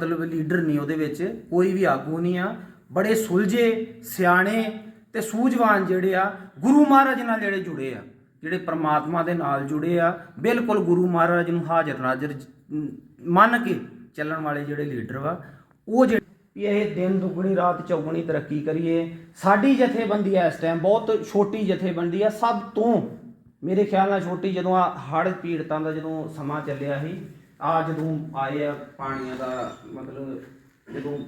ਮਤਲਬ ਲੀਡਰ ਨਹੀਂ ਉਹਦੇ ਵਿੱਚ, ਕੋਈ ਵੀ ਆਗੂ ਨਹੀਂ ਆ। ਬੜੇ ਸੁਲਝੇ, ਸਿਆਣੇ ਤੇ ਸੂਝਵਾਨ ਜਿਹੜੇ ਆ, ਗੁਰੂ ਮਹਾਰਾਜ ਨਾਲ ਜਿਹੜੇ ਜੁੜੇ ਆ, ਜਿਹੜੇ ਪ੍ਰਮਾਤਮਾ ਦੇ ਨਾਲ ਜੁੜੇ ਆ, ਬਿਲਕੁਲ ਗੁਰੂ ਮਹਾਰਾਜ ਨੂੰ ਹਾਜ਼ਰ ਨਾਜ਼ਰ ਮੰਨ ਕੇ ਚੱਲਣ ਵਾਲੇ ਜਿਹੜੇ ਲੀਡਰ ਵਾ, ਉਹ ਜਿਹੜੇ ਵੀ ਇਹ ਦਿਨ ਦੁੱਗਣੀ, ਰਾਤ ਚੌਗਣੀ ਤਰੱਕੀ ਕਰੀਏ, ਸਾਡੀ ਜਥੇਬੰਦੀ ਆ ਇਸ ਟਾਈਮ ਬਹੁਤ ਛੋਟੀ ਜਥੇਬੰਦੀ ਆ। ਸਭ ਤੋਂ ਮੇਰੇ ਖਿਆਲ ਨਾਲ ਛੋਟੀ ਜਦੋਂ ਆ ਹੜ੍ਹ ਪੀੜਤਾਂ ਦਾ ਜਦੋਂ ਸਮਾਂ ਚੱਲਿਆ ਸੀ ਆ ਜਦੋਂ ਆਏ ਆ ਪਾਣੀਆਂ ਦਾ ਮਤਲਬ ਜਦੋਂ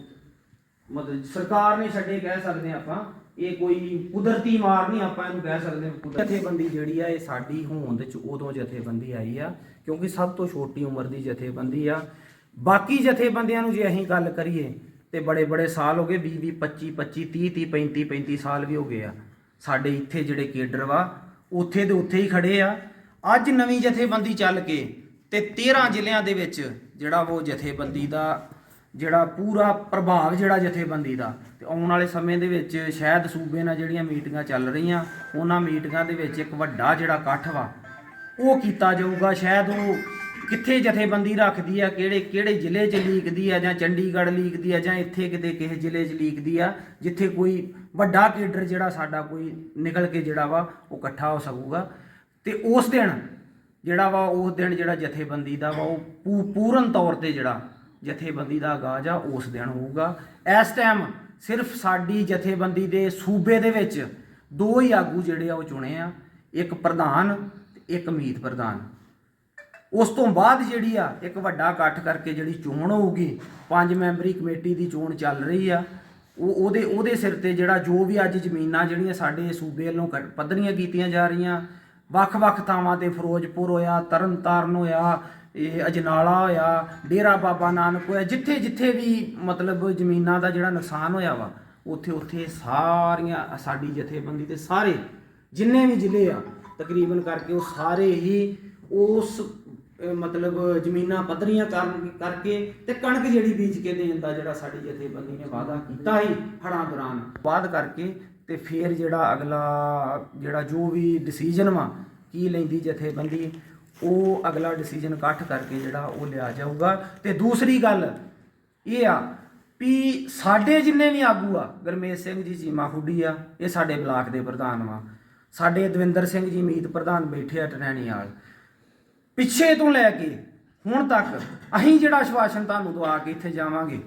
ਮਤਲਬ ਸਰਕਾਰ ਨੇ ਛੱਡੇ ਕਹਿ ਸਕਦੇ ਹਾਂ ਆਪਾਂ, ਇਹ ਕੋਈ ਕੁਦਰਤੀ ਮਾਰ ਨਹੀਂ ਆਪਾਂ ਇਹਨੂੰ ਕਹਿ ਸਕਦੇ ਜਥੇਬੰਦੀ ਜਿਹੜੀ ਆ, ਇਹ ਸਾਡੀ ਹੋਂਦ ਚ ਉਦੋਂ ਜਥੇਬੰਦੀ ਆਈ ਆ, ਕਿਉਂਕਿ ਸਭ ਤੋਂ ਛੋਟੀ ਉਮਰ ਦੀ ਜਥੇਬੰਦੀ ਆ। ਬਾਕੀ ਜਥੇਬੰਦੀਆਂ ਨੂੰ ਜੇ ਅਸੀਂ ਗੱਲ ਕਰੀਏ, ਤੇ ਬੜੇ ਬੜੇ ਸਾਲ ਹੋ ਗਏ 20 20 25 25 30 30 35 35 ਸਾਲ ਵੀ ਹੋ ਗਏ ਆ। ਸਾਡੇ ਇੱਥੇ ਜਿਹੜੇ ਕੇਡਰ ਵਾ, ਉੱਥੇ ਦੇ ਉੱਥੇ ਹੀ ਖੜੇ ਆ। ਅੱਜ ਨਵੀਂ ਜਥੇਬੰਦੀ ਚੱਲ ਕੇ ਤੇ 13 ਜ਼ਿਲ੍ਹਿਆਂ ਦੇ ਵਿੱਚ ਜਿਹੜਾ ਉਹ ਜਥੇਬੰਦੀ ਦਾ ਜਿਹੜਾ ਪੂਰਾ ਪ੍ਰਭਾਵ ਜਿਹੜਾ ਜਥੇਬੰਦੀ ਦਾ, ਤੇ ਆਉਣ ਵਾਲੇ ਸਮੇਂ ਦੇ ਵਿੱਚ ਸ਼ਾਇਦ ਸੂਬੇ ਨਾਲ ਜਿਹੜੀਆਂ ਮੀਟਿੰਗਾਂ ਚੱਲ ਰਹੀਆਂ, ਉਹਨਾਂ ਮੀਟਿੰਗਾਂ ਦੇ ਵਿੱਚ ਇੱਕ ਵੱਡਾ ਜਿਹੜਾ ਇਕੱਠ ਵਾ, ਉਹ ਕੀਤਾ ਜਾਊਗਾ। ਸ਼ਾਇਦ ਉਹ ਕਿੱਥੇ ਜਥੇਬੰਦੀ ਰੱਖਦੀ ਆ, ਕਿਹੜੇ ਕਿਹੜੇ ਜ਼ਿਲ੍ਹੇ 'ਚ ਲੀਕਦੀ ਆ, ਜਾਂ ਚੰਡੀਗੜ੍ਹ ਲੀਕਦੀ ਆ, ਜਾਂ ਇੱਥੇ ਕਿਤੇ ਕਿਸੇ ਜ਼ਿਲ੍ਹੇ 'ਚ ਲੀਕਦੀ ਆ, ਜਿੱਥੇ ਕੋਈ ਵੱਡਾ ਕੇਡਰ ਜਿਹੜਾ ਸਾਡਾ ਕੋਈ ਨਿਕਲ ਕੇ ਜਿਹੜਾ ਵਾ, ਉਹ ਇਕੱਠਾ ਹੋ ਸਕੂਗਾ। ਤੇ ਉਸ ਦਿਨ ਜਿਹੜਾ ਵਾ ਉਸ ਦਿਨ ਜਿਹੜਾ ਜਥੇਬੰਦੀ ਦਾ ਵਾ ਉਹ ਪੂ- ਪੂਰਨ ਤੌਰ ਤੇ ਜਿਹੜਾ ਜਥੇਬੰਦੀ ਦਾ ਆਗਾਜ਼ ਆ, ਉਸ ਦਿਨ ਹੋਊਗਾ। ਇਸ ਟਾਈਮ ਸਿਰਫ ਸਾਡੀ ਜਥੇਬੰਦੀ ਦੇ ਸੂਬੇ ਦੇ ਵਿੱਚ ਦੋ ਹੀ ਆਗੂ ਜਿਹੜੇ ਆ ਉਹ ਚੁਣੇ ਆ, ਇੱਕ ਪ੍ਰਧਾਨ ਤੇ ਇੱਕ ਮੀਤ ਪ੍ਰਧਾਨ। ਉਸ ਤੋਂ ਬਾਅਦ ਜਿਹੜੀ ਆ, ਇੱਕ ਵੱਡਾ ਇਕੱਠ ਕਰਕੇ ਜਿਹੜੀ ਚੋਣ ਹੋਊਗੀ, ਪੰਜ ਮੈਂਬਰੀ ਕਮੇਟੀ ਦੀ ਚੋਣ ਚੱਲ ਰਹੀ ਆ, ਉਹ, ਉਹਦੇ ਉਹਦੇ ਸਿਰ ਤੇ ਜਿਹੜਾ ਜੋ ਵੀ ਅੱਜ ਜ਼ਮੀਨਾਂ ਜਿਹੜੀਆਂ ਸਾਡੇ ਸੂਬੇ ਵੱਲੋਂ ਕੱਟ- ਪੱਧਰੀਆਂ ਕੀਤੀਆਂ ਜਾ ਰਹੀਆਂ ਵੱਖ-ਵੱਖ ਥਾਵਾਂ ਤੇ ਫਿਰੋਜ਼ਪੁਰ ਹੋਇਆ, ਤਰਨਤਾਰਨ ਹੋਇਆ, ਇਹ ਅਜਨਾਲਾ ਹੋਇਆ, ਡੇਰਾ ਬਾਬਾ ਨਾਨਕ ਹੋਇਆ, ਜਿੱਥੇ ਜਿੱਥੇ ਵੀ ਮਤਲਬ ਜ਼ਮੀਨਾਂ ਦਾ ਜਿਹੜਾ ਨੁਕਸਾਨ ਹੋਇਆ ਵਾ, ਉੱਥੇ ਉੱਥੇ ਸਾਰੀਆਂ ਸਾਡੀ ਜਥੇਬੰਦੀ ਤੇ ਸਾਰੇ, ਜਿੰਨੇ ਵੀ ਜ਼ਿਲ੍ਹੇ ਆ, ਤਕਰੀਬਨ ਕਰਕੇ ਉਹ ਸਾਰੇ ਹੀ ਉਸ ਮਤਲਬ ਜ਼ਮੀਨਾਂ ਪੱਧਰੀਆਂ ਕਰਨ ਕਰਕੇ ਤੇ ਕਣਕ ਜਿਹੜੀ ਬੀਜ ਕੇ ਦੇਣ ਦਾ ਜਿਹੜਾ ਸਾਡੀ ਜਥੇਬੰਦੀ ਨੇ ਵਾਅਦਾ ਕੀਤਾ ਸੀ, ਹੜ੍ਹਾਂ ਦੌਰਾਨ। ਬਾਅਦ ਕਰਕੇ ਤੇ ਫਿਰ ਜਿਹੜਾ ਅਗਲਾ, ਜਿਹੜਾ ਜੋ ਵੀ ਡਿਸੀਜਨ ਵਾ, ਕੀ ਲੈਂਦੀ ਜਥੇਬੰਦੀ, ਉਹ ਅਗਲਾ ਡਿਸੀਜਨ ਇਕੱਠ ਕਰਕੇ ਜਿਹੜਾ ਉਹ ਲਿਆ ਜਾਊਗਾ। ਤੇ ਦੂਸਰੀ ਗੱਲ ਇਹ ਆ ਵੀ ਸਾਡੇ ਜਿੰਨੇ ਵੀ ਆਗੂ ਆ, ਗਰਮੇਸ਼ ਸਿੰਘ ਜੀ, ਚੀਮਾ ਖੁੱਡੀ ਆ, ਇਹ ਸਾਡੇ ਬਲਾਕ ਦੇ ਪ੍ਰਧਾਨ ਵਾ। ਸਾਡੇ ਦਵਿੰਦਰ ਸਿੰਘ ਜੀ, ਮੀਤ ਪ੍ਰਧਾਨ ਬੈਠੇ ਆ ਟਰੈਣੀਵਾਲ ਪਿੱਛੇ ਤੋਂ ਲੈ ਕੇ ਹੁਣ ਤੱਕ ਅਸੀਂ ਜਿਹੜਾ ਆਸ਼ਵਾਸਨ ਤੁਹਾਨੂੰ ਦਵਾ ਕੇ ਇੱਥੇ ਜਾਵਾਂਗੇ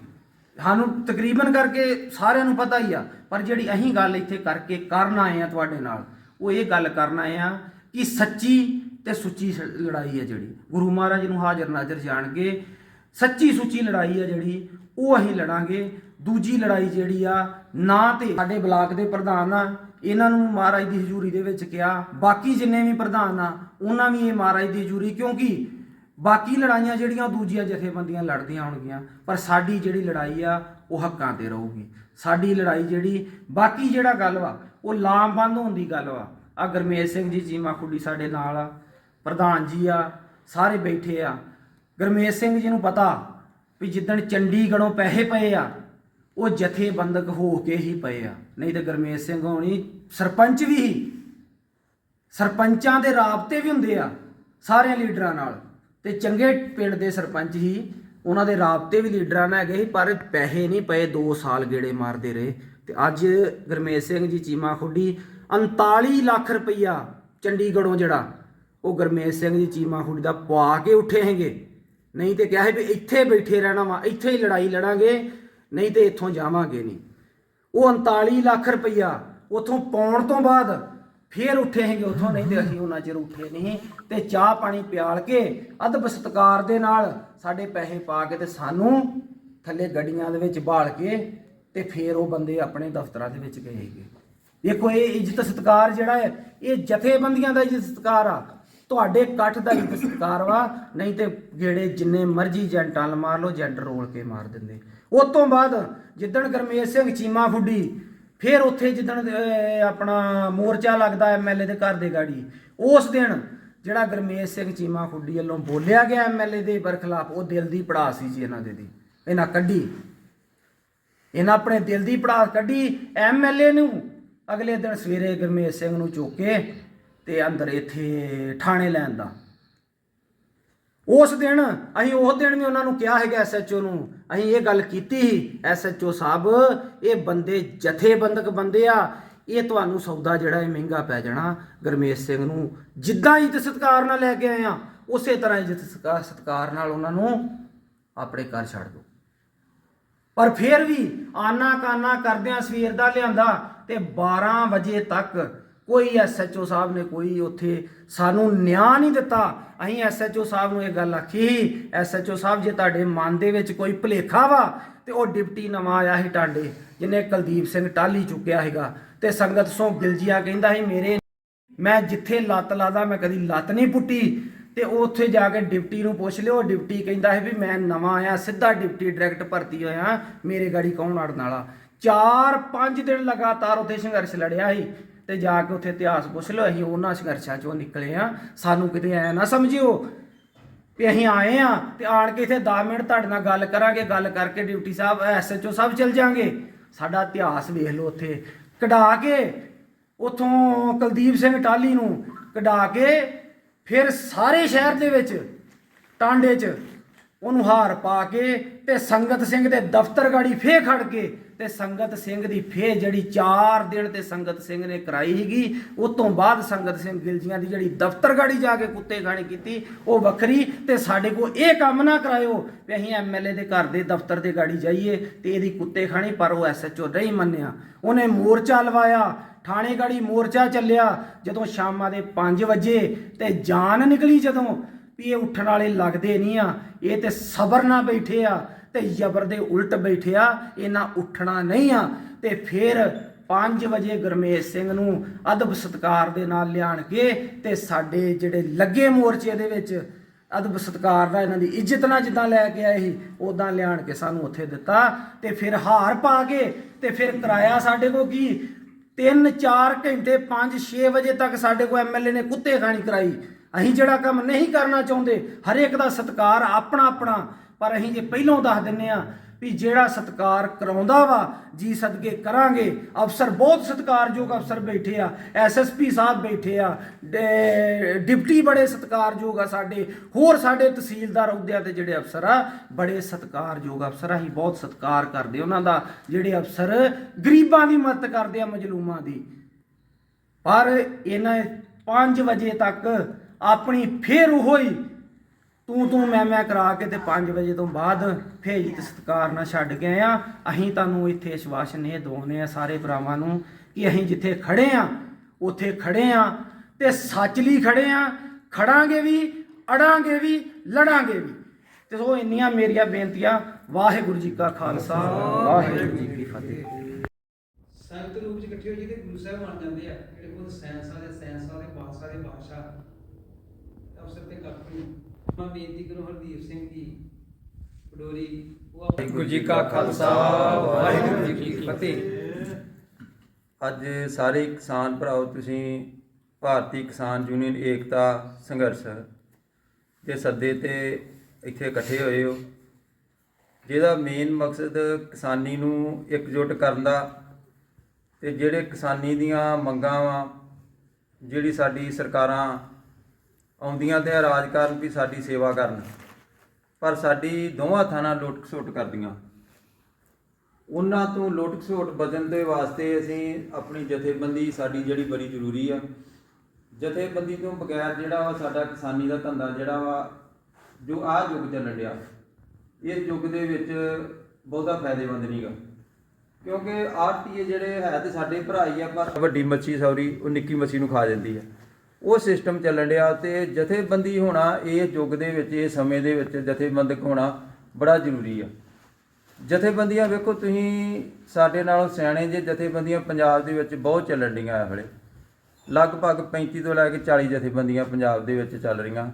ਸਾਨੂੰ ਤਕਰੀਬਨ ਕਰਕੇ ਸਾਰਿਆਂ ਨੂੰ ਪਤਾ ਹੀ ਆ, ਪਰ ਜਿਹੜੀ ਅਸੀਂ ਗੱਲ ਇੱਥੇ ਕਰਕੇ ਕਰਨ ਆਏ ਆ ਤੁਹਾਡੇ ਨਾਲ, ਉਹ ਇਹ ਗੱਲ ਕਰਨ ਆਏ ਆ ਕਿ ਸੱਚੀ ਤੇ ਸੁੱਚੀ ਸ- ਲੜਾਈ ਹੈ ਜਿਹੜੀ। ਗੁਰੂ ਮਹਾਰਾਜ ਨੂੰ ਹਾਜ਼ਰ ਨਾਜ਼ਰ ਜਾਣਗੇ, ਸੱਚੀ ਸੁੱਚੀ ਲੜਾਈ ਹੈ ਜਿਹੜੀ, ਉਹ ਅਸੀਂ ਲੜਾਂਗੇ। ਦੂਜੀ ਲੜਾਈ ਜਿਹੜੀ ਆ, ਨਾ ਤੇ ਸਾਡੇ ਬਲਾਕ ਦੇ ਪ੍ਰਧਾਨ ਆ, ਇਹਨਾਂ ਨੂੰ ਮਹਾਰਾਜ ਦੀ ਹਜ਼ੂਰੀ ਦੇ ਵਿੱਚ ਕਿਹਾ, ਬਾਕੀ ਜਿੰਨੇ ਵੀ ਪ੍ਰਧਾਨ ਆ, ਉਹਨਾਂ ਵੀ ਇਹ ਮਹਾਰਾਜ ਦੀ ਹਜ਼ੂਰੀ ਕਿਉਂਕਿ ਬਾਕੀ ਲੜਾਈਆਂ ਜਿਹੜੀਆਂ ਉਹ ਦੂਜੀਆਂ ਜਥੇਬੰਦੀਆਂ ਲੜਦੀਆਂ ਹੋਣਗੀਆਂ, ਪਰ ਸਾਡੀ ਜਿਹੜੀ ਲੜਾਈ ਆ, ਉਹ ਹੱਕਾਂ ਤੇ ਰਹੂਗੀ। ਸਾਡੀ ਲੜਾਈ ਜਿਹੜੀ, ਬਾਕੀ ਜਿਹੜਾ ਗੱਲ ਵਾ, ਉਹ ਲਾਮਬੰਦ ਹੋਣ ਦੀ ਗੱਲ ਵਾ। ਆ ਗਰਮੇਸ਼ ਸਿੰਘ ਜੀ, ਚੀਮਾ ਖੁੱਡੀ ਸਾਡੇ ਨਾਲ ਆ, ਪ੍ਰਧਾਨ ਜੀ ਆ, ਸਾਰੇ ਬੈਠੇ ਆ। ਗਰਮੇਸ਼ ਸਿੰਘ ਜੀ ਨੂੰ ਪਤਾ ਵੀ ਜਿੱਦਣ ਚੰਡੀਗੜ੍ਹੋਂ ਪੈਸੇ ਪਏ ਆ, ਉਹ ਜਥੇਬੰਦਕ ਹੋ ਕੇ ਹੀ ਪਏ ਆ। ਨਹੀਂ ਤਾਂ ਗਰਮੇਸ਼ ਸਿੰਘ ਹੋਣੀ ਸਰਪੰਚ ਵੀ ਹੀ। ਸਰਪੰਚਾਂ ਦੇ ਰਾਬਤੇ ਵੀ ਹੁੰਦੇ ਆ, ਸਾਰਿਆਂ ਲੀਡਰਾਂ ਨਾਲ। ਤੇ ਚੰਗੇ ਪਿੰਡ ਦੇ ਸਰਪੰਚ ਹੀ ਉਹਨਾਂ ਦੇ ਰਾਬਤੇ ਵੀ ਲੀਡਰਾਂ ਨਾਲ ਹੈਗੇ ਸੀ, ਪਰ ਪੈਸੇ ਨਹੀਂ ਪਏ 2 ਸਾਲ ਗੇੜੇ ਮਾਰਦੇ ਰਹੇ। ਤੇ ਅੱਜ ਗਰਮੇਸ਼ ਸਿੰਘ ਜੀ ਚੀਮਾ ਖੁੱਡੀ 39 ਲੱਖ ਰੁਪਈਆ ਚੰਡੀਗੜ੍ਹੋਂ ਜਿਹੜਾ ਉਹ ਗਰਮੇਸ਼ ਸਿੰਘ ਜੀ ਚੀਮਾ ਖੁੱਡੀ ਦਾ ਪਵਾ ਕੇ ਉੱਠੇ ਹੈਗੇ। ਨਹੀਂ ਤੇ ਕਿਹਾ ਸੀ ਵੀ ਇੱਥੇ ਬੈਠੇ ਰਹਿਣਾ ਵਾ, ਇੱਥੇ ਹੀ ਲੜਾਈ ਲੜਾਂਗੇ, ਨਹੀਂ ਤੇ ਇੱਥੋਂ ਜਾਵਾਂਗੇ ਨਹੀਂ। ਉਹ 39 ਲੱਖ ਰੁਪਈਆ ਉਥੋਂ ਪਾਉਣ ਤੋਂ ਬਾਅਦ ਫੇਰ ਉੱਠੇ ਹੈਗੇ ਉਥੋਂ, ਨਹੀਂ ਤੇ ਅਸੀਂ ਉਹਨਾਂ ਚਿਰ ਉੱਠੇ ਨਹੀਂ। ਤੇ ਚਾਹ ਪਾਣੀ ਪਿਆਲ ਕੇ ਅਦਬ ਸਤਕਾਰ ਦੇ ਨਾਲ ਸਾਡੇ ਪੈਸੇ ਪਾ ਕੇ ਤੇ ਸਾਨੂੰ ਥੱਲੇ ਗੱਡੀਆਂ ਦੇ ਵਿੱਚ ਬਾਲ ਕੇ ਤੇ ਫੇਰ ਉਹ ਬੰਦੇ ਆਪਣੇ ਦਫ਼ਤਰਾਂ ਦੇ ਵਿੱਚ ਗਏ ਹੈਗੇ ਦੇਖੋ, ਇਹ ਇੱਜ਼ਤ ਸਤਕਾਰ ਜਿਹੜਾ ਹੈ, ਇਹ ਜਥੇਬੰਦੀਆਂ ਦਾ ਇੱਜ਼ਤ ਸਤਕਾਰ ਆ। ਤੁਹਾਡੇ ਇਕੱਠ ਦਾ ਇੱਜ਼ਤ ਸਤਕਾਰ ਵਾ, ਨਹੀਂ ਤੇ ਜਿਹੜੇ ਜਿੰਨੇ ਮਰਜ਼ੀ ਜੈਂਟਾਂ ਮਾਰ ਲਓ, ਜੈਂਟ ਰੋਲ ਕੇ ਮਾਰ ਦਿੰਦੇ। ਉਸ ਤੋਂ ਬਾਅਦ ਜਿੱਦਣ ਗਰਮੇਸ਼ ਸਿੰਘ ਚੀਮਾ ਫੁੱਡੀ ਫਿਰ ਉੱਥੇ ਜਿੱਦਣ ਆਪਣਾ ਮੋਰਚਾ ਲੱਗਦਾ ਐਮਐਲਏ ਦੇ ਘਰ ਦੇ ਗਾੜੀ, ਉਸ ਦਿਨ ਜਿਹੜਾ ਗਰਮੇਸ਼ ਸਿੰਘ ਚੀਮਾ ਖੁੱਡੀ ਵੱਲੋਂ ਬੋਲਿਆ ਗਿਆ ਐਮਐਲਏ ਦੇ ਬਰਖਲਾਫ ਉਹ ਦਿਲ ਦੀ ਪੜਾਸ ਸੀ ਜੀ ਇਹਨਾਂ ਦੇ ਦੀ, ਇਹਨਾਂ ਕੱਢੀ। ਇਹਨਾਂ ਆਪਣੇ ਦਿਲ ਦੀ ਪੜਾਸ ਕੱਢੀ ਐਮਐਲਏ ਨੂੰ ਅਗਲੇ ਦਿਨ ਸਵੇਰੇ ਗਰਮੇਸ਼ ਸਿੰਘ ਨੂੰ ਚੁੱਕ ਕੇ ਤੇ ਅੰਦਰ ਇੱਥੇ ਥਾਣੇ ਲੈਣ ਦਾ। ਉਸ ਦਿਨ, ਅਸੀਂ ਉਸ ਦਿਨ ਵੀ ਉਹਨਾਂ ਨੂੰ ਕਿਹਾ ਹੈਗਾ ਐਸਐਚਓ ਨੂੰ ਅਸੀਂ ਇਹ ਗੱਲ ਕੀਤੀ ਸੀ ਐਸਐਚਓ ਸਾਹਿਬ, ਇਹ ਬੰਦੇ ਜਥੇਬੰਦਕ ਬੰਦੇ ਆ, ਇਹ ਤੁਹਾਨੂੰ ਸੌਦਾ ਜਿਹੜਾ ਇਹ ਮਹਿੰਗਾ ਪੈ ਜਾਣਾ, ਗਰਮੇਸ਼ ਸਿੰਘ ਨੂੰ, ਜਿੱਦਾਂ ਇੱਜ਼ਤ ਸਤਿਕਾਰ ਨਾਲ ਲੈ ਕੇ ਆਏ ਆ, ਉਸੇ ਤਰ੍ਹਾਂ ਇੱਜ਼ਤ ਸਤਿਕਾਰ ਸਤਿਕਾਰ ਨਾਲ ਉਹਨਾਂ ਨੂੰ ਆਪਣੇ ਘਰ ਛੱਡ ਦਿਓ ਪਰ ਫਿਰ ਵੀ ਆਨਾ ਕਾਨਾ ਕਰਦਿਆਂ ਸਵੇਰ ਦਾ ਲਿਆਂਦਾ ਤੇ 12 ਵਜੇ ਤੱਕ ਕੋਈ ਐਸਐਚਓ ਸਾਹਿਬ ਨੇ ਕੋਈ ਉੱਥੇ ਸਾਨੂੰ ਨਿਆਂ ਨਹੀਂ ਦਿੱਤਾ। ਅਸੀਂ ਐਸਐਚਓ ਸਾਹਿਬ ਨੂੰ ਇਹ ਗੱਲ ਆਖੀ ਐਸਐਚਓ ਸਾਹਿਬ ਜੇ ਤੁਹਾਡੇ ਮਨ ਦੇ ਵਿੱਚ ਕੋਈ ਭੁਲੇਖਾ ਵਾ ਤੇ ਉਹ ਡਿਪਟੀ ਨਵਾਂ ਆਇਆ ਸੀ ਟਾਂਡੇ, ਜਿਹਨੇ ਕੁਲਦੀਪ ਸਿੰਘ ਟਾਲੀ ਚੁੱਕਿਆ ਹੈਗਾ ਤੇ ਸੰਗਤ ਸੋਂ ਗਿਲਜੀਆ ਕਹਿੰਦਾ ਸੀ, ਮੇਰੇ ਮੈਂ ਜਿੱਥੇ ਲੱਤ ਲਾਦਾ, ਮੈਂ ਕਦੀ ਲੱਤ ਨਹੀਂ ਪੁੱਟੀ। ਤੇ ਉਹ ਉੱਥੇ ਜਾ ਕੇ ਡਿਪਟੀ ਨੂੰ ਪੁੱਛ ਲਿਓ। ਡਿਪਟੀ ਕਹਿੰਦਾ ਹੈ ਵੀ ਮੈਂ ਨਵਾਂ ਆਇਆ, ਸਿੱਧਾ ਡਿਪਟੀ ਡਾਇਰੈਕਟ ਭਰਤੀ ਹੋਇਆ, ਮੇਰੇ ਗਾੜੀ ਕੌਣ ਅੜਨ ਵਾਲਾ? 4-5 ਦਿਨ ਲਗਾਤਾਰ ਉੱਥੇ ਸੰਘਰਸ਼ ਲੜਿਆ ਸੀ। ਤੇ ਜਾ ਕੇ ਉੱਥੇ ਇਤਿਹਾਸ ਪੁੱਛ ਲਓ, ਅਸੀਂ ਉਹਨਾਂ ਸੰਘਰਸ਼ਾਂ ਚੋਂ ਨਿਕਲੇ ਆ ਸਾਨੂੰ ਕਿਤੇ ਐ ਨਾ ਸਮਝਿਓ ਵੀ ਅਸੀਂ ਆਏ ਆ ਤੇ ਆਣ ਕੇ ਇੱਥੇ 10 ਮਿੰਟ ਤੁਹਾਡੇ ਨਾਲ ਗੱਲ ਕਰਾਂਗੇ, ਗੱਲ ਕਰਕੇ ਡਿਊਟੀ ਸਾਹਿਬ ਐਸਐਚਓ ਸਾਹਿਬ ਚਲ ਜਾਾਂਗੇ। ਸਾਡਾ ਇਤਿਹਾਸ ਵੇਖ ਲਓ ਉੱਥੇ। ਕਢਾ ਕੇ ਉਥੋਂ ਕੁਲਦੀਪ ਸਿੰਘ ਟਾਲੀ ਨੂੰ ਕਢਾ ਕੇ ਫਿਰ ਸਾਰੇ ਸ਼ਹਿਰ ਦੇ ਵਿੱਚ, ਟਾਂਡੇ 'ਚ ਉਹਨੂੰ ਹਾਰ ਪਾ ਕੇ ਤੇ ਸੰਗਤ ਸਿੰਘ ਦੇ ਦਫ਼ਤਰ ਗਾੜੀ ਫੇਰ ਖੜ ਕੇ ਤੇ ਸੰਗਤ ਸਿੰਘ ਦੀ ਫੇਰ ਜਿਹੜੀ 4 ਦਿਨ ਤੇ ਸੰਗਤ ਸਿੰਘ ਨੇ ਕਰਾਈ ਸੀਗੀ, ਉਸ ਤੋਂ ਬਾਅਦ ਸੰਗਤ ਸਿੰਘ ਗਿਲਜੀਆਂ ਦੀ ਜਿਹੜੀ ਦਫ਼ਤਰ ਗਾੜੀ ਜਾ ਕੇ ਕੁੱਤੇ ਖਾਣੀ ਕੀਤੀ, ਉਹ ਵੱਖਰੀ ਤੇ ਸਾਡੇ ਕੋਲ ਇਹ ਕੰਮ ਨਾ ਕਰਾਇਓ ਵੀ ਅਸੀਂ ਐਮਐਲਏ ਦੇ ਘਰ ਦੇ ਦਫ਼ਤਰ ਦੇ ਗਾੜੀ ਜਾਈਏ ਤੇ ਇਹਦੀ ਕੁੱਤੇ ਖਾਣੀ, ਪਰ ਉਹ ਐਸਐਚਓ ਨਹੀਂ ਮੰਨਿਆ। ਉਹਨੇ ਮੋਰਚਾ ਲਵਾਇਆ, ਥਾਣੇ ਗਾੜੀ ਮੋਰਚਾ ਚੱਲਿਆ, ਜਦੋਂ ਸ਼ਾਮਾਂ ਦੇ 5 ਵਜੇ ਤੇ ਜਾਨ ਨਿਕਲੀ ਜਦੋਂ ਵੀ ਇਹ ਉੱਠਣ ਵਾਲੇ ਲੱਗਦੇ ਨਹੀਂ ਆ, ਇਹ ਤੇ ਸਬਰ ਨਾ ਬੈਠੇ ਆ ਤੇ ਜ਼ਬਰ ਦੇ ਉਲਟ ਬੈਠੇ ਆ ਇਹਨਾਂ ਉੱਠਣਾ ਨਹੀਂ ਆ। ਤੇ ਫਿਰ 5 ਵਜੇ ਗਰਮੇਸ਼ ਸਿੰਘ ਨੂੰ ਅਦਬ ਸਤਕਾਰ ਦੇ ਨਾਲ ਲਿਆਣ ਤੇ ਸਾਡੇ ਜਿਹੜੇ ਲੱਗੇ ਮੋਰਚੇ ਦੇ ਵਿੱਚ ਅਦਬ ਸਤਕਾਰ ਦਾ ਇਹਨਾਂ ਦੀ ਇੱਜ਼ਤ ਨਾਲ ਜਿੱਦਾਂ ਲੈ ਕੇ ਆਏ ਸੀ ਉਦਾਂ ਲਿਆਣ ਕੇ ਸਾਨੂੰ ਉੱਥੇ ਦਿੱਤਾ। ਤੇ ਫਿਰ ਹਾਰ ਪਾ ਕੇ ਤੇ ਫਿਰ ਕਰਾਇਆ ਸਾਡੇ ਕੋ ਕੀ? 3 4 ਘੰਟੇ 5 6 ਵਜੇ ਤੱਕ ਸਾਡੇ ਕੋ ਐਮਐਲਏ ਨੇ ਕੁੱਤੇ ਖਾਣੀ ਕਰਾਈ। ਅਸੀਂ ਜਿਹੜਾ ਕੰਮ ਨਹੀਂ ਕਰਨਾ ਚਾਹੁੰਦੇ, ਹਰੇਕ ਦਾ ਸਤਕਾਰ ਆਪਣਾ ਆਪਣਾ ਪਰ ਅਸੀਂ ਜੇ ਪਹਿਲਾਂ ਦੱਸ ਦਿੰਨੇ ਆ ਵੀ ਜਿਹੜਾ ਸਤਕਾਰ ਕਰਾਉਂਦਾ ਵਾ, ਜੀ ਸਦਕੇ ਕਰਾਂਗੇ। ਅਫਸਰ ਬਹੁਤ ਸਤਕਾਰਯੋਗ ਅਫਸਰ ਬੈਠੇ ਆ ਐਸਐਸਪੀ ਸਾਹਿਬ ਬੈਠੇ ਆ ਡਿਪਟੀ ਬੜੇ ਸਤਕਾਰਯੋਗ ਆ ਸਾਡੇ, ਹੋਰ ਸਾਡੇ ਤਹਿਸੀਲਦਾਰ ਅਹੁਦਿਆਂ ਤੇ ਜਿਹੜੇ ਅਫਸਰ ਆ, ਬੜੇ ਸਤਕਾਰਯੋਗ ਅਫਸਰ ਆ, ਅਸੀਂ ਬਹੁਤ ਸਤਕਾਰ ਕਰਦੇ ਉਹਨਾਂ ਦਾ, ਜਿਹੜੇ ਅਫਸਰ ਗਰੀਬਾਂ ਦੀ ਮਦਦ ਕਰਦੇ ਆ ਮਜਲੂਮਾਂ ਦੀ। ਪਰ ਇਹਨਾਂ 5 ਵਜੇ ਤੱਕ ਆਪਣੀ ਫੇਰ ਹੀ ਤੂੰ ਤੂੰ ਮੈਂ ਮੈਂ ਕਰਾ ਕੇ ਤੇ 5 ਵਜੇ ਤੋਂ ਬਾਅਦ ਫੇਰ ਤੇ ਸਤਕਾਰ ਨਾਲ ਛੱਡ ਗਏ ਆ ਅਸੀਂ ਤੁਹਾਨੂੰ ਇੱਥੇ ਆਸ਼ਵਾਸਨ ਇਹ ਦਵਾਉਂਦੇ ਆ ਸਾਰੇ ਭਰਾਵਾਂ ਨੂੰ ਕਿ ਅਸੀਂ ਜਿੱਥੇ ਖੜੇ ਆ ਉੱਥੇ ਖੜੇ ਆ ਤੇ ਸੱਚ ਲਈ ਖੜੇ ਆ ਖੜਾਂਗੇ ਵੀ, ਅੜਾਂਗੇ ਵੀ, ਲੜਾਂਗੇ ਵੀ। ਤੇ ਸੋ ਇੰਨੀਆਂ ਮੇਰੀਆਂ ਬੇਨਤੀਆਂ, ਵਾਹਿਗੁਰੂ ਜੀ ਕਾ ਖਾਲਸਾ, ਵਾਹਿਗੁਰੂ ਜੀ ਕੀ ਫਤਿਹ। ਸੰਤ ਰੂਪ ਚ ਇਕੱਠੇ ਹੋ ਜੀ ਗੁਰੂ ਸਾਹਿਬ ਬਣ ਜਾਂਦੇ ਆ। ਜਿਹੜੇ ਕੋਲ ਸਾਇੰਸ ਵਾਲੇ ਸਾਇੰਸ ਵਾਲੇ ਬਾਦਸ਼ਾਹ ਦੇ ਬਾਦਸ਼ਾਹ ਅਫਸਰ ਤੇ ਕੱਖ ਮੈਂ ਬੇਨਤੀ ਕਰੋ ਹਰਦੀਪ ਸਿੰਘ ਜੀ ਪਡੋਰੀ ਉਹ ਆਪਣੇ- ਵਾਹਿਗੁਰੂ ਜੀ ਕਾ ਖਾਲਸਾ ਵਾਹਿਗੁਰੂ ਜੀ ਕੀ ਫਤਿਹ। ਅੱਜ ਸਾਰੇ ਕਿਸਾਨ ਭਰਾਓ ਤੁਸੀਂ ਭਾਰਤੀ ਕਿਸਾਨ ਯੂਨੀਅਨ ਏਕਤਾ ਸੰਘਰਸ਼ ਦੇ ਸੱਦੇ ਤੇ ਇੱਥੇ ਇਕੱਠੇ ਹੋਏ ਹੋ। ਜਿਹਦਾ ਮੇਨ ਮਕਸਦ ਕਿਸਾਨੀ ਨੂੰ ਇਕਜੁੱਟ ਕਰਨ ਦਾ ਤੇ ਜਿਹੜੇ ਕਿਸਾਨੀ ਦੀਆਂ ਮੰਗਾਂ ਵਾ ਜਿਹੜੀ ਸਾਡੀ ਸਰਕਾਰਾਂ ਆਉਂਦੀਆਂ ਤੇ ਰਾਜ ਕਰਨ ਵੀ ਸਾਡੀ ਸੇਵਾ ਕਰਨ। ਪਰ ਸਾਡੀ ਦੋਵਾਂ ਹੱਥਾਂ ਲੁੱਟ ਖਸੁੱਟ ਕਰਦੀਆਂ। ਉਹਨਾਂ ਤੋਂ ਲੁੱਟ ਖਸੁੱਟ ਬਚਣ ਦੇ ਵਾਸਤੇ ਅਸੀਂ ਆਪਣੀ ਜਥੇਬੰਦੀ ਸਾਡੀ ਜਿਹੜੀ ਬੜੀ ਜ਼ਰੂਰੀ ਆ। ਜਥੇਬੰਦੀ ਤੋਂ ਬਗੈਰ ਜਿਹੜਾ ਵਾ ਸਾਡਾ ਕਿਸਾਨੀ ਦਾ ਧੰਦਾ ਜਿਹੜਾ ਵਾ, ਜੋ ਆ ਯੁੱਗ ਚੱਲਣ ਡਿਆ, ਇਸ ਯੁੱਗ ਦੇ ਵਿੱਚ ਬਹੁਤਾ ਫਾਇਦੇਮੰਦ ਨਹੀਂਗਾ ਕਿਉਂਕਿ ਆਰਟੀਏ ਜਿਹੜੇ ਹੈ ਤੇ ਸਾਡੇ ਭਰਾ ਹੀ ਆ, ਪਰ ਵੱਡੀ ਮੱਛੀ ਸੌਰੀ, ਉਹ ਨਿੱਕੀ ਮੱਛੀ ਨੂੰ ਖਾ ਜਾਂਦੀ ਹੈ ਉਹ ਸਿਸਟਮ ਚੱਲਣ ਡਿਆ ਤੇ ਜਥੇਬੰਦੀ ਹੋਣਾ, ਇਹ ਯੁੱਗ ਦੇ ਵਿੱਚ, ਇਹ ਸਮੇਂ ਦੇ ਵਿੱਚ ਜਥੇਬੰਦਕ ਹੋਣਾ ਬੜਾ ਜ਼ਰੂਰੀ ਆ। ਜਥੇਬੰਦੀਆਂ ਵੇਖੋ, ਤੁਸੀਂ ਸਾਡੇ ਨਾਲੋਂ ਸਿਆਣੇ ਜੇ, ਜਥੇਬੰਦੀਆਂ ਪੰਜਾਬ ਦੇ ਵਿੱਚ ਬਹੁਤ ਚੱਲਣ ਡੀਆਂ ਇਹ ਵੇਲੇ। ਲਗਭਗ 35 ਤੋਂ ਲੈ ਕੇ 40 ਜਥੇਬੰਦੀਆਂ ਪੰਜਾਬ ਦੇ ਵਿੱਚ ਚੱਲ ਰਹੀਆਂ।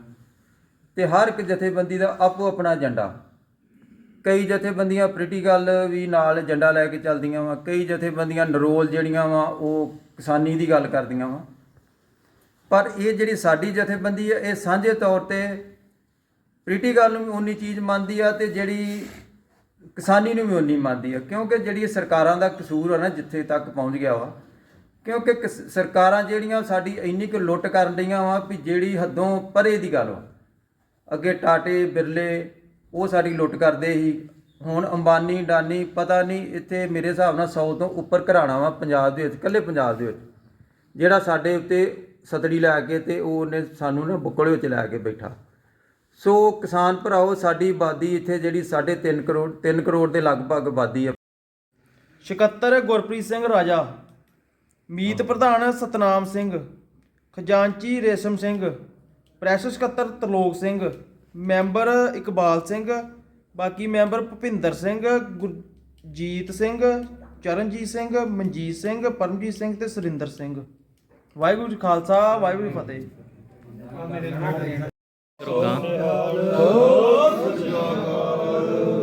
ਤੇ ਹਰ ਇੱਕ ਜਥੇਬੰਦੀ ਦਾ ਆਪੋ ਆਪਣਾ ਏਜੰਡਾ। ਕਈ ਜਥੇਬੰਦੀਆਂ ਪੋਲੀਟੀਕਲ ਵੀ ਨਾਲ ਏਜੰਡਾ ਲੈ ਕੇ ਚੱਲਦੀਆਂ ਵਾ, ਕਈ ਜਥੇਬੰਦੀਆਂ ਨਰੋਲ ਜਿਹੜੀਆਂ ਵਾ, ਉਹ ਕਿਸਾਨੀ ਦੀ ਗੱਲ ਕਰਦੀਆਂ ਵਾ। ਪਰ ਇਹ ਜਿਹੜੀ ਸਾਡੀ ਜਥੇਬੰਦੀ ਹੈ, ਇਹ ਸਾਂਝੇ ਤੌਰ ਤੇ ਪ੍ਰੀਟੀਕਲ ਨੂੰ ਵੀ ਉਨੀ ਚੀਜ਼ ਮੰਨਦੀ ਆ ਤੇ ਜਿਹੜੀ ਕਿਸਾਨੀ ਨੂੰ ਵੀ ਉਨੀ ਮੰਨਦੀ ਆ। ਕਿਉਂਕਿ ਜਿਹੜੀ ਸਰਕਾਰਾਂ ਦਾ ਕਸੂਰ ਆ ਨਾ, ਜਿੱਥੇ ਤੱਕ ਪਹੁੰਚ ਗਿਆ ਵਾ, ਕਿਉਂਕਿ ਕਿਸ- ਸਰਕਾਰਾਂ ਜਿਹੜੀਆਂ ਸਾਡੀ ਇੰਨੀ ਕੁ ਲੁੱਟ ਕਰਨ ਡਈਆਂ ਵਾ ਵੀ ਜਿਹੜੀ ਹੱਦੋਂ ਪਰੇ ਦੀ ਗੱਲ ਵਾ। ਅੱਗੇ ਟਾਟੇ, ਬਿਰਲੇ, ਉਹ ਸਾਡੀ ਲੁੱਟ ਕਰਦੇ ਸੀ। ਹੁਣ ਅੰਬਾਨੀ, ਡਾਨੀ, ਪਤਾ ਨਹੀਂ ਇੱਥੇ ਮੇਰੇ ਹਿਸਾਬ ਨਾਲ 100 ਤੋਂ ਉੱਪਰ ਘਰਾਣਾ ਵਾ, ਪੰਜਾਬ ਦੇ ਵਿੱਚ, ਇਕੱਲੇ ਪੰਜਾਬ ਦੇ ਵਿੱਚ। ਜਿਹੜਾ ਸਾਡੇ ਉੱਤੇ ਸਤੜੀ ਲੈ ਕੇ ਤੇ ਉਹ ਉਹਨੇ ਸਾਨੂੰ ਨਾ ਬੁੱਕਲ ਵਿੱਚ ਲੈ ਕੇ ਬੈਠਾ। ਸੋ ਕਿਸਾਨ ਭਰਾਓ ਸਾਡੀ ਆਬਾਦੀ ਇੱਥੇ ਜਿਹੜੀ 3.5 ਕਰੋੜ 3 ਕਰੋੜ ਦੇ ਲਗਭਗ ਆਬਾਦੀ ਹੈ ਸਕੱਤਰ ਗੁਰਪ੍ਰੀਤ ਸਿੰਘ ਰਾਜਾ ਮੀਤ ਪ੍ਰਧਾਨ ਸਤਨਾਮ ਸਿੰਘ ਖਜ਼ਾਨਚੀ ਰੇਸ਼ਮ ਸਿੰਘ ਪ੍ਰੈਸ ਸਕੱਤਰ ਤਰਲੋਕ ਸਿੰਘ ਮੈਂਬਰ ਇਕਬਾਲ ਸਿੰਘ ਬਾਕੀ ਮੈਂਬਰ ਭੁਪਿੰਦਰ ਸਿੰਘ ਗੁਰਜੀਤ ਸਿੰਘ ਚਰਨਜੀਤ ਸਿੰਘ ਮਨਜੀਤ ਸਿੰਘ ਪਰਮਜੀਤ ਸਿੰਘ ਤੇ ਸੁਰਿੰਦਰ ਸਿੰਘ। ਵਾਹਿਗੁਰੂ ਜੀ ਖਾਲਸਾ ਵਾਹਿਗੁਰੂ ਜੀ ਫਤਿਹ।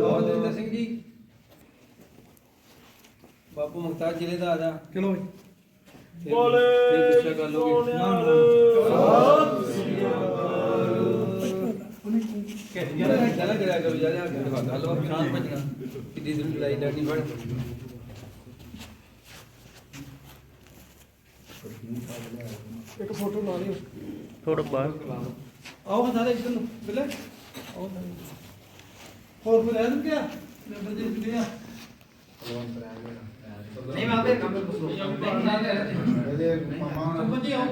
ਬਾਬਾ ਦਵਿੰਦਰ ਸਿੰਘ ਜੀ ਬਾਪੂ ਮੁਖਤਾਰ ਜ਼ਿਲ੍ਹੇ ਦਾ ਆਦਾ। ਚਲੋ ਬੋਲੇ ਗੁੱਸਾ ਕਰ ਲੋਗੇ। ਨਾ ਨਾ। ਕਰਿਆ ਕਰੋ ਜਾ ਜਾ ਗੱਲ ਉਹ ਸ਼ਾਂਤ ਬਚਣਾ ਕਿੱਡੀ ਦਿਨ ਲੜਾਈ ਲੜਨੀ ਬਣ। ਥੋੜਾ ਬਾਹਰ ਆਓ ਸਾਰੇ ਇੱਧਰ ਨੂੰ ਬਿਲੇ ਆਓ ਸਾਰੇ ਹੋਰ ਕੋਈ ਰਹਿ ਕਿਆ ਨੰਬਰ ਦੇ ਆ। ਨਹੀਂ ਮੈਂ ਆਪੇ ਕੰਮ ਕਰ ਸਕਦਾ ਇਹਦੇ ਮਾਮਾ ਜੀ ਆਓ